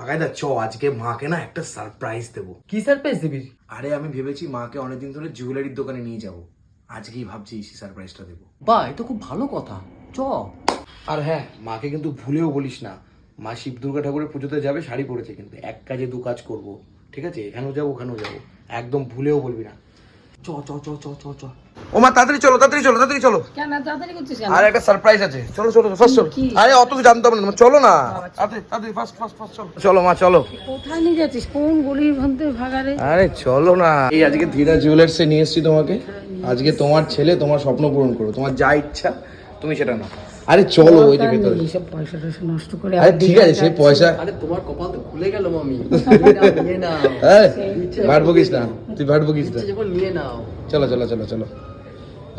পাকাইদা চ আজকে মাকে না একটা সারপ্রাইজ দেবো। কি সারপ্রাইজ দিবি? আরে আমি ভেবেছি মাকে অনেকদিন ধরে জুয়েলারির দোকানে নিয়ে যাব। আজকেই ভাবছি সেই সারপ্রাইজটা দেবো। বা এটা খুব ভালো কথা। চ। আর হ্যাঁ মাকে কিন্তু ভুলেও বলিস না। মা শিব দুর্গা ঠাকুরের পুজোতে যাবে শাড়ি পরেছে কিন্তু। এক কাজে দু কাজ করব। ঠিক আছে? এখানেও যাব ওখানেও যাব। একদম ভুলেও বলবি না। চ চ চ চ চ চ। ও মা তাড়াতাড়ি চলো তাড়াতাড়ি চলো তাড়াতাড়ি চলো। কেন তাড়াতাড়ি করছিস কেন? আর একটা সারপ্রাইজ আছে। চলো চলো ফার্স্ট চলো। আরে অত তো জানতে না চলো না। তাড়াতাড়ি তাড়াতাড়ি ফার্স্ট ফার্স্ট ফার্স্ট চলো। চলো মা চলো। কোথায় নিয়ে যাচ্ছিস? কোন গলির মধ্যে ভাগারে? আরে চলো না। এই আজকে ধীরা জুয়েলার্সে নিয়ে এসেছি তোমাকে। আজকে তোমার ছেলে তোমার স্বপ্ন পূরণ করো তোমার যা ইচ্ছা তুমি সেটা না আরে চলো ওই যে ভেতরে। এইসব পয়সা টয়সা নষ্ট করে আরে ঠিক আছে সে পয়সা আরে তোমার কপাল তো খুলে গেল মামি। নিয়ে নাও ভাট বকিস না তুই ভাট বকিস না। নিয়ে নাও। চলো চলো চলো চলো।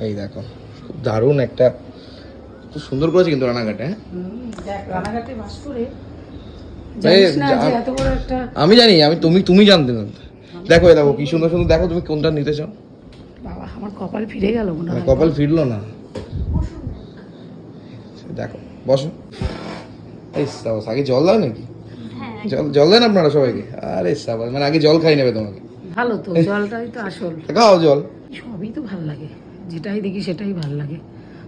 এই দেখো খুব দারুণ একটা খুব সুন্দর করেছে কিন্তু রানাঘাটে হ্যাঁ? আমি জানি আমি তুমি তুমি জানতে না। দেখো দেখো কি সুন্দর সুন্দর দেখো তুমি কোনটা নিতে চাও। বাবা আমার কপাল ফিরে গেল মনে মানে হয় কপাল ফিরলো না। দেখো বসো। এই সাবাস আগে জল দাও নাকি? জল জল দেন আপনারা সবাইকে। আরে সাবাস মানে আগে জল খাই নেবে তোমাকে। ভালো তো জলটাই তো আসল। খাও জল। সবই তো ভালো লাগে। যেটাই দেখি সেটাই ভালো লাগে।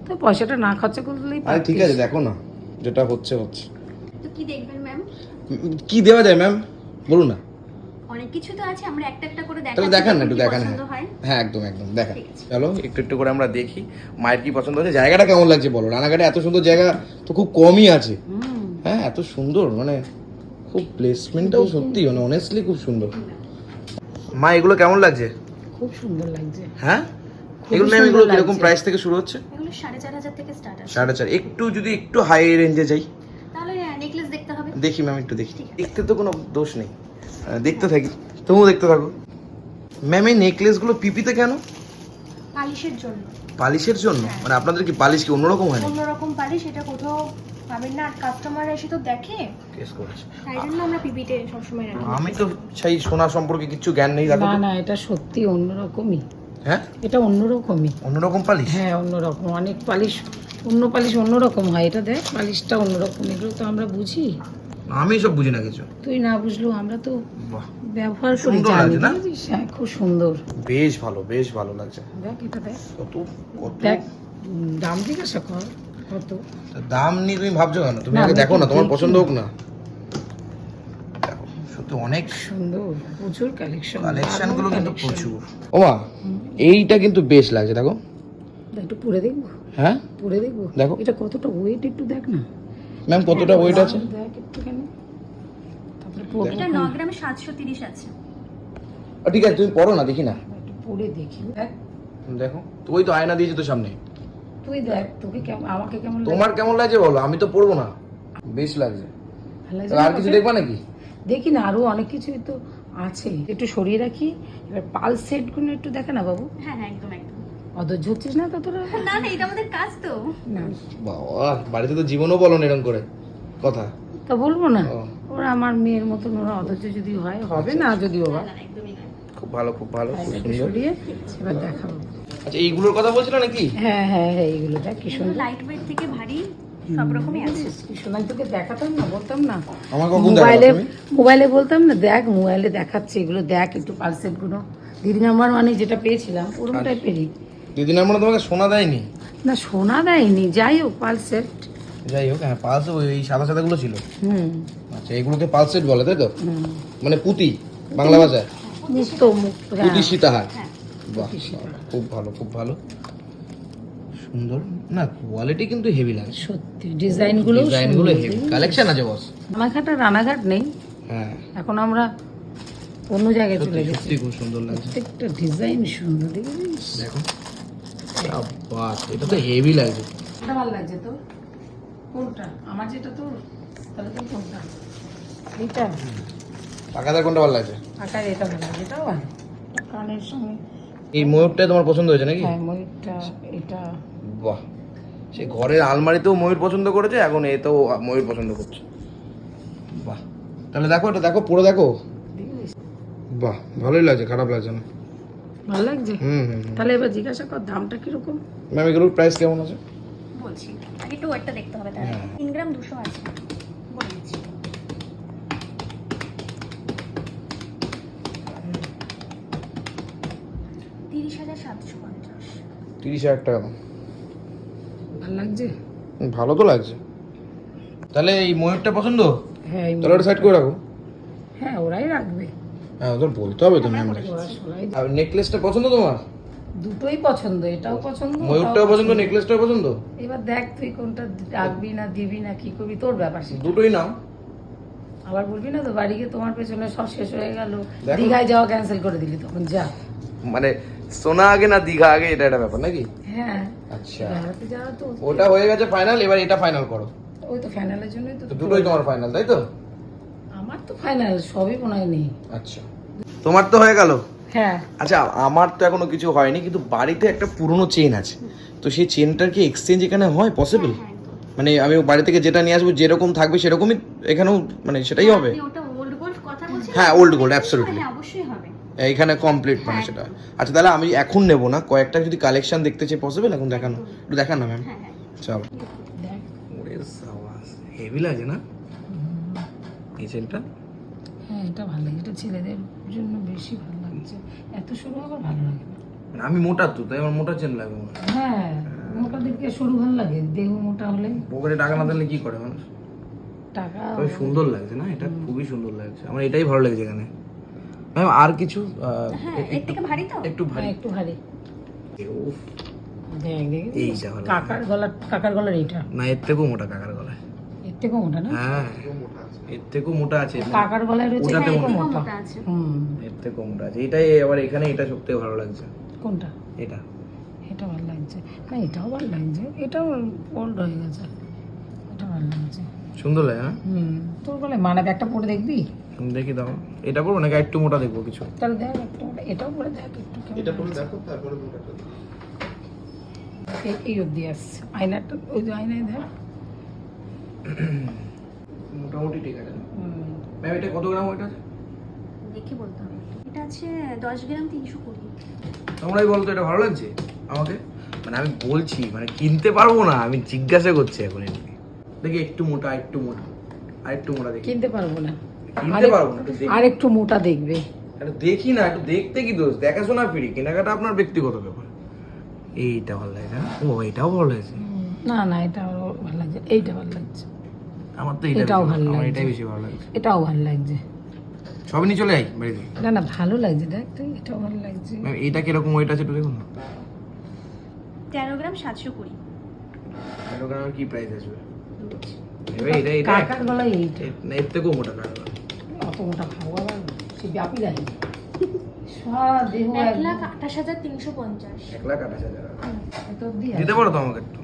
তো পয়সাটা না খরচা করলেই আরে ঠিক আছে দেখো না যেটা হচ্ছে হচ্ছে। তো কি দেখবেন ম্যাম? কি দেওয়া যায় ম্যাম? বলুন না। অনেক কিছু তো আছে আমরা একটা একটা করে তাহলে দেখান না একটু দেখান হ্যাঁ। হ্যাঁ? একদম একদম দেখান। চলো। একটু একটু করে আমরা দেখি মায়ের কি পছন্দ হচ্ছে জায়গাটা কেমন লাগছে বলো? রানাঘাটে এত সুন্দর জায়গা তো খুব কমই আছে। হ্যাঁ এত সুন্দর মানে খুব প্লেসমেন্টটাও সত্যি মানে অনেস্টলি খুব সুন্দর। মা এগুলো কেমন লাগছে? খুব সুন্দর লাগছে। হ্যাঁ? এগুলো ম্যাম এগুলো কীরকম প্রাইস থেকে শুরু হচ্ছে? এগুলো সাড়ে চার হাজার থেকে স্টার্ট আছে। সাড়ে চার একটু যদি একটু হাই রেঞ্জে যাই। তাহলে নেকলেস দেখতে হবে। দেখি ম্যাম একটু দেখি। দেখতে তো কোনো দোষ নেই। দেখতে থাকি। তুমিও দেখতে থাকো। ম্যাম এই নেকলেসগুলো পিপিতে কেন? পালিশের জন্য। পালিশের জন্য? মানে আপনাদের কি পালিশ কি অন্যরকম হয় অন্যরকম পালিশ এটা কোথাও পাবেন না। কাস্টমার এসে তো দেখে। কেস করেছে। তাই জন্য আমরা পিপিতে সবসময় রাখি। আমি তো সেই সোনা সম্পর্কে কিছু জ্ঞান নেই দেখো না না এটা সত্যি অন্যরকমই। হ্যাঁ? এটা অন্যরকমই অন্যরকম পালিশ? হ্যাঁ অন্যরকম অনেক পালিশ অন্য পালিশ অন্যরকম হয়। এটা দেখ পালিশটা অন্যরকম এগুলো তো আমরা বুঝি। আমি সব বুঝি না কিছু। তুই না বুঝলেও আমরা তো ব্যবহার করি জানি। না? হ্যাঁ খুব সুন্দর। বেশ ভালো বেশ ভালো লাগছে। দেখ এটা দেখ। কত কত? দেখ দাম জিজ্ঞাসা কর কত? দাম নিয়ে তুমি ভাবছ কেন? তুমি আগে দেখো না তোমার পছন্দ হোক না। দেখো সত্যি অনেক সুন্দর প্রচুর কালেকশন কালেকশনগুলো কিন্তু প্রচুর। ওমা এইটা কিন্তু বেশ লাগছে দেখো। একটু পরে দেখব। হ্যাঁ? পরে দেখব। দেখো। এটা কতটা ওয়েট একটু দেখ না। ম্যাম কতটা ওয়েট আছে? দেখ একটুখানি। তারপরে এটা ন গ্রামে সাতশো তিরিশ আছে। আহ, ঠিক আছে তুমি পড়ো না দেখি না। একটু পরে দেখি দেখো। তো ওই তো আয়না দিয়েছে তো সামনে। তুই দেখ তোকে কেমন আমাকে কেমন তোমার কেমন লাগছে বলো? আমি তো পড়ব না। বেশ লাগছে। ভালো লাগছে তাহলে আর কিছু? দেখবা নাকি? দেখি না আরও অনেক কিছুই তো আছে। একটু সরিয়ে রাখি। এবার পাল সেটগুলো একটু দেখে না বাবু? হ্যাঁ হ্যাঁ একদম একদম। অধৈর্য হচ্ছিস না তো তোরা? না না এটা আমাদের কাজ তো। না। বাবা বাড়িতে তো জীবনও বলো না এরকম করে। কথা। তা বলব না? ওরা আমার মেয়ের মতন ওরা অধৈর্য যদি হয় হবে না যদিও বা। না না একদমই না খুব ভালো খুব ভালো সরিয়ে এবার দেখাবো। আচ্ছা এইগুলোর কথা বলছিল নাকি? হ্যাঁ হ্যাঁ হ্যাঁ এইগুলো দেখ কি সুন্দর। লাইট ওয়েট থেকে ভারী সব রকমই আছে। কি তোকে দেখাতাম না বলতাম না। আমার মোবাইলে মোবাইলে বলতাম না দেখ মোবাইলে দেখাচ্ছে এগুলো দেখ একটু পালসেটগুলো দিদি নাম্বার মানে যেটা পেয়েছিলাম ওরকম আচ্ছা। টাইপেরই দিদিন আমরা তোমাকে সোনা দেয়নি? না সোনা দেয়নি যাই হোক পালসেট যাই হোক হ্যাঁ পালস ওই সাদা সাদা গুলো ছিল। হুম। আচ্ছা এগুলোকে পালসেট বলে তাই তো? মানে পুঁতি বাংলা ভাষায়? মুক্ত মুক্ত হ্যাঁ। পুঁতি সীতাহার। হ্যাঁ। বাহ বাহ, খুব ভালো খুব ভালো। সুন্দর। না কোয়ালিটি কিন্তু হেভি লাগে। সত্যি ডিজাইনগুলো ডিজাইনগুলো হেভি কালেকশন আছে বস রানাঘাট আর রানাঘাট নেই। হ্যাঁ। এখন আমরা অন্য জায়গায় চলে গেছি। সত্যি খুব সুন্দর লাগছে। প্রত্যেকটা ডিজাইন সুন্দর দেখো। বাস এটা তো হেভি লাগছে। এটা ভালো লাগছে তো কোনটা? আমার যেটা তো তাহলে তো কোনটা? এইটা? পাকাদার কোনটা ভালো লাগছে? আকার এটা ভালো লাগে এটাও ভালো। কানের সঙ্গে এই ময়ূরটাই তোমার পছন্দ হয়েছে নাকি? হ্যাঁ ময়ূরটা এটা। বাহ। সে ঘরের আলমারিতেও ময়ূর পছন্দ করেছে এখন এতেও ময়ূর পছন্দ করছে। বাহ। তাহলে দেখো এটা দেখো পুরো দেখো? বাহ ভালোই লাগছে খারাপ লাগছে না? ভালো লাগছে? হুম তাহলে এবার জিজ্ঞাসা কর দামটা কীরকম? ম্যাম এগুলোর প্রাইস কেমন আছে? বলছি আগে একটু ওয়েটটা দেখতে হবে তাহলে। হ্যাঁ। তিন গ্রাম দুশো আছে। তিরিশ হাজার সাতশো পঞ্চাশ। তিরিশ হাজার টাকা ভালো লাগছে? ভালো তো লাগছে। তাহলে এই ময়ূরটা পছন্দ? হ্যাঁ তাহলে ওটা সাইড করে রাখো। হ্যাঁ ওরাই রাখবে। হ্যাঁ ওদের বলতে হবে তো ম্যাম আর নেকলেসটা পছন্দ তোমার? দুটোই পছন্দ এটাও পছন্দ ময়ূরটাও পছন্দ নেকলেসটাও পছন্দ? এবার দেখ তুই কোনটা রাখবি না দিবি না কি করবি তোর ব্যাপার সেটা। দুটোই নাও। আবার বলবি না তো বাড়ি গিয়ে তোমার পেছনে সব শেষ হয়ে গেল। দীঘায় যাওয়া ক্যান্সেল করে দিলি তখন যা। মানে সোনা আগে না দীঘা আগে এটা একটা ব্যাপার নাকি? হ্যাঁ। আচ্ছা। বেড়াতে যাওয়া তো ওটা হয়ে গেছে ফাইনাল এবার এটা ফাইনাল করো। ওই তো ফাইনালের জন্যই তো তো দুটোই তোমার ফাইনাল তাই তো? আমার তো ফাইনাল সবই মনে হয় নেই। আচ্ছা। তোমার তো হয়ে গেল? হ্যাঁ। আচ্ছা আমার তো এখনও কিছু হয়নি কিন্তু বাড়িতে একটা পুরনো চেন আছে। তো সেই চেনটার কি এক্সচেঞ্জ এখানে হয়? পসিবল মানে আমি বাড়ি থেকে যেটা নিয়ে আসব যেরকম থাকবে সেরকমই এখানেও মানে সেটাই হবে। আপনি ওটা ওল্ড গোল্ড কথা বলছেন? হ্যাঁ ওল্ড গোল্ড অ্যাবসলিউটলি হ্যাঁ অবশ্যই হবে। এইখানে কমপ্লিট মানে সেটা। আচ্ছা তাহলে আমি এখন নেব না। কয়েকটা যদি কালেকশন দেখতে চাই পসিবল এখন দেখানো। একটু দেখান না ম্যাম হ্যাঁ হ্যাঁ। চলো। ওরে সাবাস। হেভি লাগে না? এই চেনটা হ্যাঁ এটা ভালো লাগে। এটা ছেলেদের জন্য বেশি ভালো লাগছে। এত সরু আবার ভালো লাগে না। মানে আমি মোটা তো তাই আমার মোটা চেন লাগে হয়। হ্যাঁ মোটাদেরকে সরু ভালো লাগে। দেহ মোটা হলে। পকেটে টাকা না দিলে কি করে মানুষ? টাকা সুন্দর লাগছে না এটা? খুবই সুন্দর লাগছে। আমার এটাই ভালো লাগছে এখানে। ম্যাম আর কিছু হ্যাঁ এর থেকে ভারী তো? একটু হ্যাঁ, ভারী একটু ভারী। উফ, দেখ দেখ এইটা কাকার গলার কাকার গলার এইটা। না এর থেকেও মোটা কাকার গলায়। এর থেকেও মোটা না? হ্যাঁ এর থেকেও মোটা আছে। কাকার গলায় রয়েছে ওটাতে মোটা। মোটা। মোটা আছে। হুম। এর থেকেও মোটা আছে। এটাই আবার এখানে এটা সবথেকে ভালো লাগছে। কোনটা? এটা। এটা ভালো লাগছে। না এটাও ভালো লাগছে। এটাও ওল্ড হয়ে গেছে। এটা ভালো লাগছে। সুন্দর লাগে না? হুম তোর বলে মানাবে একটা পরে দেখবি? দেখি দাও। এটা করব নাকি একটু মোটা দেখব কিছু? তাহলে দেখ একটু এটাও পরে দেখ একটু কেমন লাগছে। দেখো তারপরে এই- এই অবধি আসছে। আয়নাটা ওই যে আয়নায় দেখ। মোটামুটি ঠিক আছে হুম। ম্যাম এটা কত গ্রাম ওইটা আছে? দেখে বলতে হবে। এটা আছে দশ গ্রাম তিনশো কুড়ি। তোমরাই বলো তো এটা ভালো লাগছে? আমাকে? মানে আমি বলছি মানে কিনতে পারব না আমি জিজ্ঞাসা করছি এখন এমনি দেখি একটু মোটা একটু মোটা আর একটু মোটা দেখি। কিনতে পারব না। কিনতে পারব না একটু দেখি। আর একটু মোটা দেখবে। দেখি না একটু দেখতে কি দোষ? দেখাশোনা ফিরি কেনাকাটা আপনার ব্যক্তিগত ব্যাপার। এইটা ভালো লাগে না? ও এটাও ভালো লাগছে। না না এটা আমার ভালো লাগছে। এইটা ভালো লাগছে। আমার তো এটা এটাও ভালো আমার লাগছে। এটাই বেশি ভালো লাগছে। এটাও ভালো লাগছে। সব নিয়ে চলে যাই বাড়িতে। না না ভালো লাগছে। দেখ তুই এটাও ভালো লাগছে। এইটা কীরকম ওয়েট আছে একটু দেখুন না। তেরো গ্রাম সাতশো কুড়ি। এটার গ্রামের কি প্রাইস আসবে? এটা এটা কাকার গলায় এইটা এর- থেকেও মোটা কাকা অত মোটা খাব সে ব্যাপী লাগে এক লাখ আঠাশ হাজার তিনশো পঞ্চাশ। এক লাখ আঠাশ হাজার। টাকা। এত অবধি আছে। দিতে পারো তো আমাকে একটু?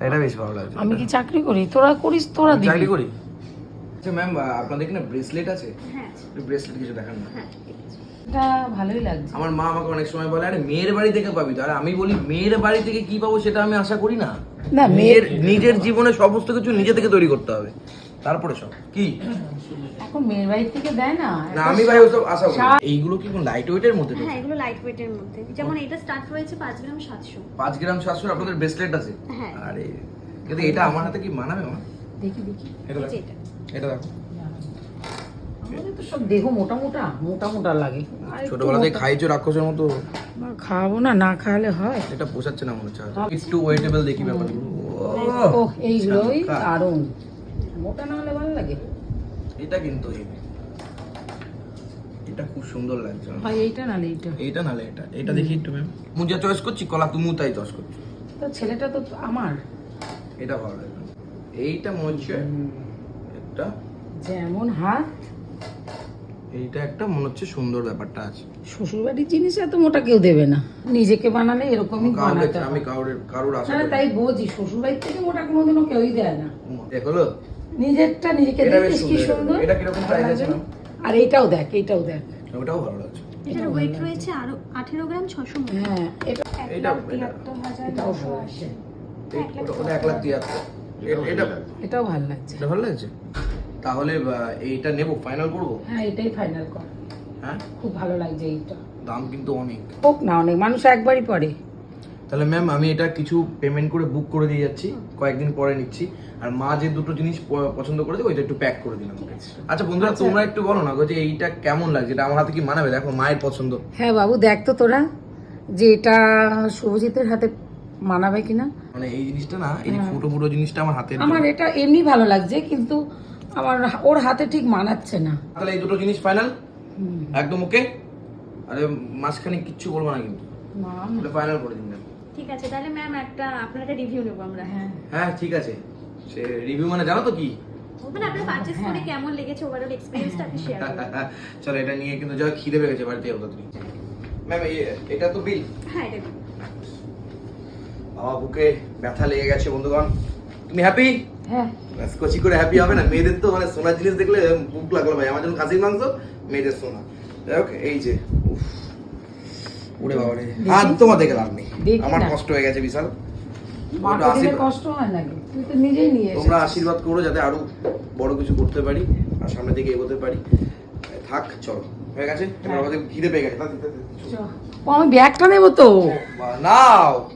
এটা বেশ ভালো লাগছে। আমি কি চাকরি করি? তোরা করিস তোরা চাকরি করি? আচ্ছা ম্যাম আপনাদের কি না ব্রেসলেট আছে? হ্যাঁ। আছে। ব্রেসলেট কিছু দেখান না। হ্যাঁ ঠিক আছে। এটা ভালোই লাগছে। আমার মা আমাকে অনেক সময় বলে আরে মেয়ের বাড়ি থেকে পাবি। তো আর আমি বলি মেয়ের বাড়ি থেকে কি পাবো সেটা আমি আশা করি না। না মেয়ের নিজের জীবনে সমস্ত কিছু নিজে থেকে তৈরি করতে হবে। তারপরে সব কি? এখন মেয়ের বাড়ি থেকে দেয় না না আমি ভাই ওসব আশা করি এইগুলো কি লাইট ওয়েটের মধ্যে হ্যাঁ এগুলো লাইট ওয়েটের মধ্যে। যেমন এটা স্টার্ট রয়েছে পাঁচ গ্রাম সাতশো। পাঁচ গ্রাম সাতশো আপনাদের ব্রেসলেট আছে? হ্যাঁ। আরে কিন্তু এটা আমার হাতে কি মানাবে আমার দেখি দেখি। এটা দেখো। এটা এটা দেখো। আমাদের তো সব দেহ মোটা মোটা মোটা মোটা লাগে। আর একটু ছোটবেলা থেকে মোটা- খাইছো রাক্ষসের মতো? বা না না খাওয়ালে হয়। এটা পোষাচ্ছে না মনে হচ্ছে একটু ওয়েটেবল দেখি ব্যাপারগুলো ও এইগুলোই দারুণ। মোটা না হলে ভালো লাগে। এটা কিন্তু heavy। এটা খুব সুন্দর লাগছে আমার। ভাই এইটা নালে এইটা। এইটা নালে এটা। এটা দেখি একটু ম্যাম মুজা চয়েস করছি কলা তুমিও তাই চয়েস করছ। তো ছেলেটা তো আমার। এটা ভালো লাগে। এইটা মনে হচ্ছে একটা যেমন হাত এইটা একটা মনে হচ্ছে সুন্দর ব্যাপারটা আছে। শ্বশুরবাড়ির জিনিস এত মোটা কেউ দেবে না। নিজেকে বানালে এরকমই বানাতে আমি হয়। কারোর কারোর আশা না, তাই বলছি শ্বশুরবাড়ির থেকে মোটা কোনোদিনও কেউই দেয় না। দেখল? নিজেরটা নিজেকে এটা দেখিস কি সুন্দর, এটা কীরকম price আছে আর এইটাও দেখ এইটাও দেখ। ওটাও ভালো লাগছে। এটার ওয়েট রয়েছে আরও আঠেরো গ্রাম ছশো হ্যাঁ এটা এটা এটাও ভালো লাগছে। এই- ওটা- ওটা এক লাখ তিয়াত্তর। এ- এটা এটাও ভালো লাগছে। এটা ভালো লাগছে? তাহলে এইটা নেব ফাইনাল করব? হ্যাঁ এটাই ফাইনাল কর। হ্যাঁ? খুব ভালো লাগছে এইটা। দাম কিন্তু অনেক। হোক না অনেক মানুষ একবারই পরে। তাহলে ম্যাম আমি এটা কিছু পেমেন্ট করে বুক করে দিয়ে যাচ্ছি। কয়েকদিন পরে নিচ্ছি। আর মা যে দুটো জিনিস প- পছন্দ করেছে ওইটা একটু প্যাক করে দিলাম। ওকে আচ্ছা বন্ধুরা তোমরা একটু বলো না গো যে এইটা কেমন লাগছে? এটা আমার হাতে কি মানাবে? দেখো মায়ের পছন্দ। হ্যাঁ বাবু দেখ তো তোরা যে এটা শুভজিতের হাতে মানাবে কিনা। মানে এই জিনিসটা না এই ফুটো ফুটো জিনিসটা আমার হাতে আমার এটা এমনি ভালো লাগছে কিন্তু আমার ওর হাতে ঠিক মানাচ্ছে না। তাহলে এই দুটো জিনিস ফাইনাল একদম ওকে আরে মাঝখানে কিচ্ছু বলব না কিন্তু। না তাহলে ফাইনাল করে দিন। ঠিক আছে তাহলে ম্যাম একটা আপনার একটা রিভিউ নেব আমরা। হ্যাঁ। হ্যাঁ ঠিক আছে। সে রিভিউ মানে জানো তো কি? মানে আপনার পারচেস করে কেমন লেগেছে ওভারঅল এক্সপিরিয়েন্সটা আপনি শেয়ার করুন। চলো এটা নিয়ে কিন্তু যা খিদে পেয়ে গেছে বাড়িতে যাব তুমি। ম্যাম এটা তো বিল হ্যাঁ এটা দিন। বাবা বুকে ব্যথা লেগে গেছে বন্ধুগণ। তুমি হ্যাপি হ্যাঁ। কচি করে হ্যাপি হবে না? মেয়েদের তো মানে সোনার জিনিস দেখলে বুক লাগল ভাই। আমার জন্য খাসির মাংস মেয়েদের সোনা। যাই হোক এই যে উফ। ওরে বাবা রে। আর দেখে লাভ নেই। আমার কষ্ট হয়ে গেছে বিশাল। তোমরা আশীর্বাদ- কষ্ট হয় নাকি? তুই তো নিজেই নিয়ে তোমরা আশীর্বাদ করো যাতে আরও বড় কিছু করতে পারি আর সামনের দিকে এগোতে পারি। থাক চলো। হয়ে গেছে? এবার আমাদের খিদে পেয়ে গেছে। আমি ব্যাগটা নেব তো? নাও।